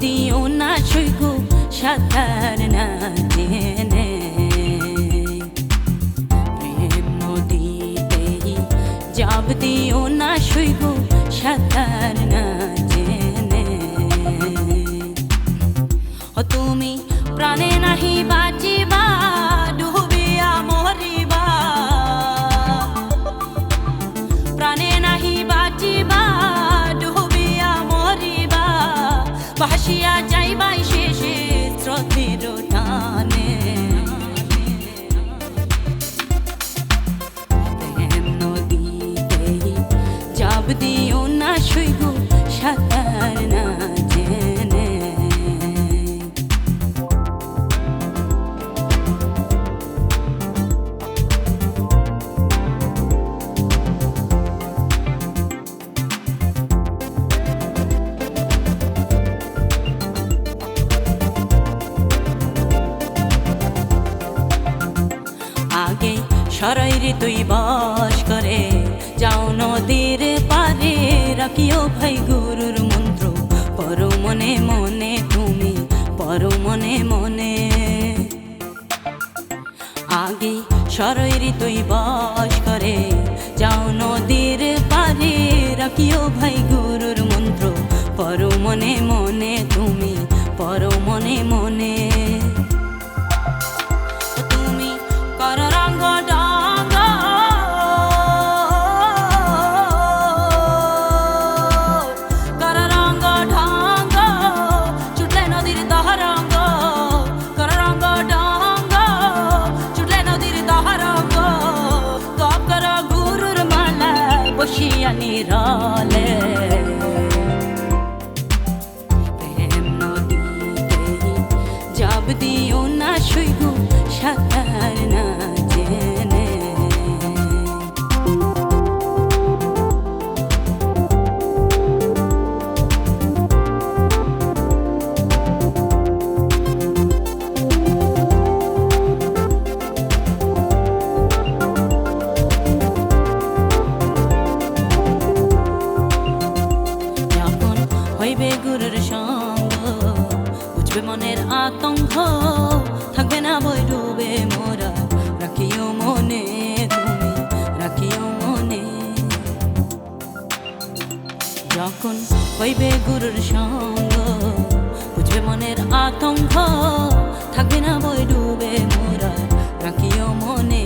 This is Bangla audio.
দিও না সৈগ সাঁতার না জেনে। প্রেম নদীতেই যাব দিও না সৈগ সাঁতার না জেনে। ও তুমি প্রাণে নাহি বাঁচিবা 橋や আগে সরাইরে তুই বাস করে। যাও নদীর পারে, রাখিও ভাই গুরুর মন্ত্র। পর মনে মনে তুমি, পর মনে মনে। আগে সরাইরে তুই বাস করে। যাও নদীর পারে, রাখিও ভাই গুরুর মন্ত্র। পর মনে মনে তুমি, পর মনে মনে। darling. হইবে গুরুর সঙ্গ। বুঝবে মনের আতঙ্ক, থাকবে না বই ডুবে মোরা। রাখিও মনে তুমি, রাখিও মনে। যখন হইবে গুরুর সঙ্গ, বুঝবে মনের আতঙ্ক, থাকবে না বই ডুবে মোরা। রাখিও মনে